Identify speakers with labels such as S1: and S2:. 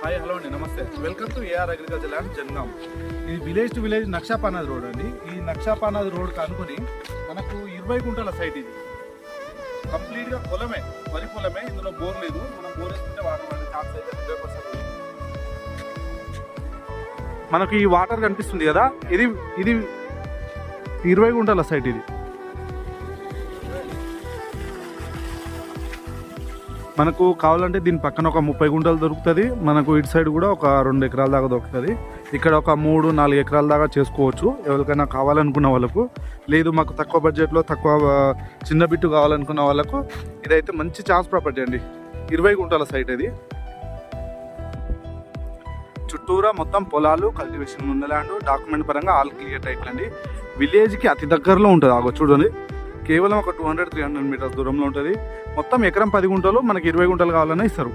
S1: Hi hello అండి namaste. Welcome to AR agriculture land Jangaon. ఇది village to village నక్షాపానాథ్ road అండి. ఈ నక్షాపానాథ్ road కనుకొని మనకు ఇరవై గుంటల సైట్ ఇది. కంప్లీట్గా పొలమే వరి పొలమే ఇందులో బోర్ లేదు. మనం బోర్ వేసుకుంటే వాటర్ పడే ఛాన్స్ అయితే హండ్రెడ్ పర్సెంట్ మనకు ఈ వాటర్ కనిపిస్తుంది కదా? ఇది ఇది ఇరవై గుంటల సైట్ ఇది. మనకు కావాలంటే దీని పక్కన ఒక ముప్పై గుంటలు దొరుకుతుంది. మనకు ఇటు సైడ్ కూడా ఒక రెండు ఎకరాల దాకా దొరుకుతుంది. ఇక్కడ ఒక మూడు నాలుగు ఎకరాల దాకా చేసుకోవచ్చు. ఎవరికైనా కావాలనుకున్న వాళ్ళకు లేదు మాకు తక్కువ బడ్జెట్లో తక్కువ చిన్న బిట్టు కావాలనుకున్న వాళ్ళకు ఇదైతే మంచి ఛాన్స్ ప్రాపర్టీ అండి. ఇరవై గుంటల సైట్ ఇది చుట్టూరా మొత్తం పొలాలు కల్టివేషన్ ఉన్న ల్యాండ్ డాక్యుమెంట్ పరంగా ఆల్ క్లియర్ టైట్లు అండి. విలేజ్కి అతి దగ్గరలో ఉంటుంది. ఆగో చూడండి. కేవలం ఒక two hundred three hundred meters దూరంలో ఉంటుంది. మొత్తం ఎకరం పది గుంటలు మనకి ఇరవై గుంటలు కావాలని ఇస్తారు.